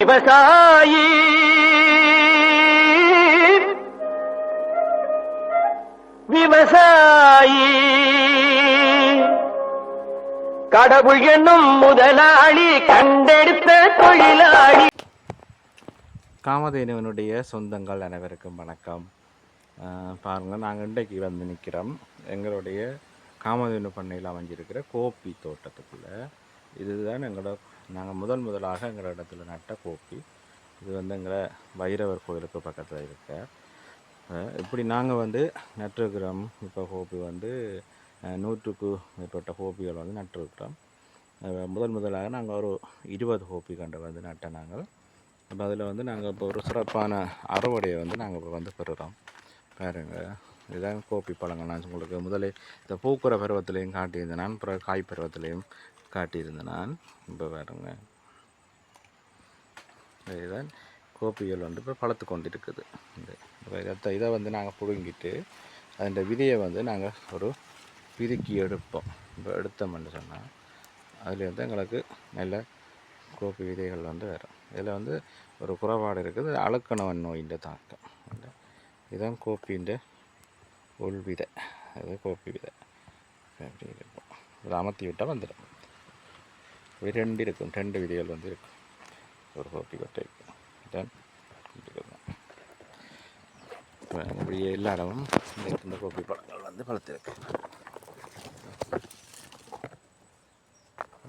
விவசாயி விவசாயி. கடவுள் என்னும் முதலாளி கண்டெடுத்த தொழிலாளி. காமதேனுவனுடைய சொந்தங்கள் அனைவருக்கும் வணக்கம். அஹ் பாருங்க நாங்கள் இன்றைக்கு வந்து நிற்கிறோம் எங்களுடைய காமதேனு பண்ணையில் அமைஞ்சிருக்கிற கோப்பி தோட்டத்துக்குள்ளே. இதுதான் எங்களோட நாங்கள் முதல் முதலாக எங்களோட இடத்துல நட்ட கோப்பி. இது வந்து எங்களை வைரவர் கோயிலுக்கு பக்கத்தில் இருக்க. இப்படி நாங்கள் வந்து நட்டிருக்கிறோம். இப்போ கோப்பி வந்து நூற்றுக்கு மேற்பட்ட கோப்பிகள் வந்து நட்டிருக்கிறோம். முதல் முதலாக நாங்கள் ஒரு இருபது கோப்பி கண்டு வந்து நட்ட நாங்கள். அப்போ அதில் வந்து நாங்கள் இப்போ ஒரு சிறப்பான அறுவடையை வந்து நாங்கள் இப்போ வந்து பெறுகிறோம் பாருங்கள் இதுதான் கோப்பி பழங்கள். நான் உங்களுக்கு முதலே இந்த பூக்குற பருவத்திலையும் காட்டியிருந்தேன். நான் பிற காய் பருவத்திலையும் காட்டியிருந்தேன் நான். இப்போ பாருங்க. இதுதான் கோப்பிகள் வந்து இப்போ பழுத்து கொண்டு இருக்குது இந்த இதை வந்து நாங்கள் பிடுங்கிட்டு அதன் விதையை வந்து நாங்கள் ஒரு பிதுக்கி எடுப்போம். இப்போ எடுத்தோம்னு சொன்னால் அதில் வந்து எங்களுக்கு நல்ல கோப்பி விதைகள் வந்து வரும். இதில் வந்து ஒரு குறைபாடு இருக்குது. அழுக்கணவன் நோயின் தாக்கம். இதுதான் கோப்பின்ற உள் விதை. அது கோப்பி விதை. அப்படி இருக்கும்? அமர்த்தி விட்டால் வந்துடும் இது ரெண்டு இருக்கும் ரெண்டு விதைகள் வந்து இருக்கும். ஒரு போட்டி கொட்டை. இருக்கும் இதான் அப்படியே எல்லா இடமும் இந்த கோப்பி பழங்கள் வந்து பழுத்திருக்கு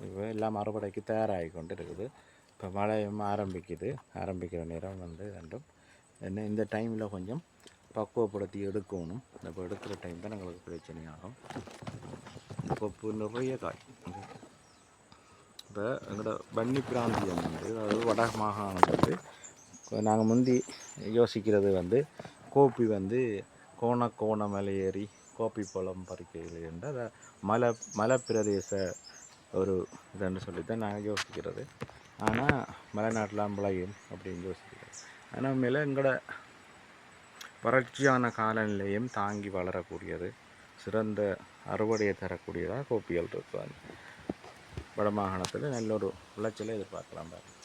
இப்போ எல்லாம் மறுபடைக்கு தயாராகி கொண்டு இருக்குது இப்போ மழையும் ஆரம்பிக்குது. ஆரம்பிக்கிற நேரம் வந்து ரெண்டும். என்ன இந்த டைமில் கொஞ்சம் பக்குவப்படுத்தி எடுக்கணும். இப்போ எடுக்கிற டைம் தான் எங்களுக்கு பிரச்சனையாகும். கொப்பு நிறைய காய். இப்போ எங்களோட வன்னி பிராந்தியம் வந்து அதாவது வட மாகாணம் வந்து நாங்கள் முந்தி யோசிக்கிறது வந்து கோப்பி வந்து கோண கோண மலை ஏறி கோப்பி பழம் பறிக்கையில் என்று அதை மலை மலை பிரதேச ஒரு இதுன்னு சொல்லி தான் நாங்கள் யோசிக்கிறது. ஆனால் மலைநாட்டிலாம் விளையும் அப்படின்னு யோசிக்கிறது. ஆனால் மேலே எங்களோட வறட்சியான காலநிலையும் தாங்கி வளரக்கூடியது சிறந்த அறுவடையை தரக்கூடியதாக கோப்பிகள் இருக்குது வடமாகாணத்தில் நல்ல ஒரு விளைச்சலை எதிர்பார்க்கலாம் பாருங்கள்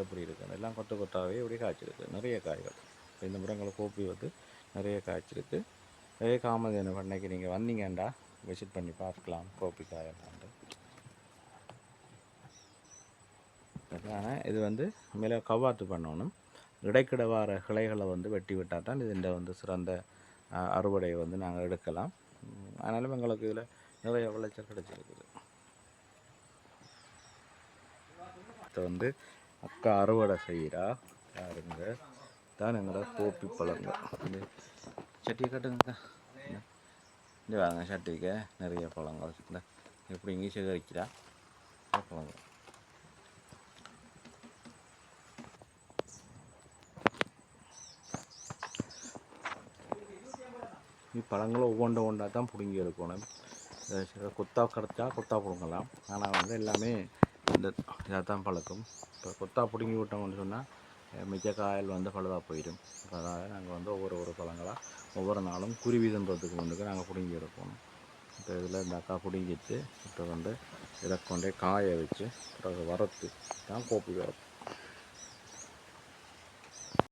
எப்படி இருக்குது எல்லாம் கொத்து கொத்தாவே இப்படி காய்ச்சிருக்கு? நிறைய காய்கள். இந்த முறைங்களை கோப்பி வந்து நிறைய காய்ச்சிருக்கு. நிறைய காமதேனு பண்ணைக்கு நீங்கள் வந்தீங்கண்டா விசிட் பண்ணி பார்க்கலாம் கோப்பி காயெல்லாம் ஆனால் இது வந்து மேலே கவாத்து பண்ணணும். இடைக்கிட வார கிளைகளை வந்து வெட்டி விட்டால் தான் இதுண்ட வந்து சிறந்த அஹ், அறுவடையை வந்து நாங்கள் எடுக்கலாம். ஆனாலும் எங்களுக்கு இதில் நிறைய விளைச்சல் கிடைச்சிருக்குது. பழத்தை வந்து அக்கா அறுவடை செய்கிறா பாருங்க. தான் எங்களோட கோப்பி பழங்கள் வந்து சட்டியை கட்டுங்க இந்த. வாங்க சட்டிக்கு நிறைய பழங்கள். இந்த. எப்படி இங்கே சேகரிக்கிறா? பழங்கள் பழங்களும் ஒவ்வொன்று ஒன்றா தான் பிடுங்கி எடுக்கணும். கொத்தா கிடச்சா கொத்தா பிடுங்கலாம். ஆனால் வந்து எல்லாமே இந்த இதாக தான் பழக்கம். இப்போ கொத்தா பிடுங்கி விட்டோம்னு சொன்னால் மிச்ச காயல் வந்து பழுதாக போயிடும். இப்போ அதனால் நாங்கள் வந்து ஒவ்வொரு ஒரு பழங்களாக ஒவ்வொரு நாளும் குருவி தின்றதுக்கு வந்துக்கு நாங்கள் பிடுங்கி எடுப்போம். இப்போ இதில் இந்த அக்கா பிடுங்கிட்டு இப்போ வந்து இதை கொண்டே காய வச்சு பிறகு வறுத்து தான் கோப்பி வைப்போம்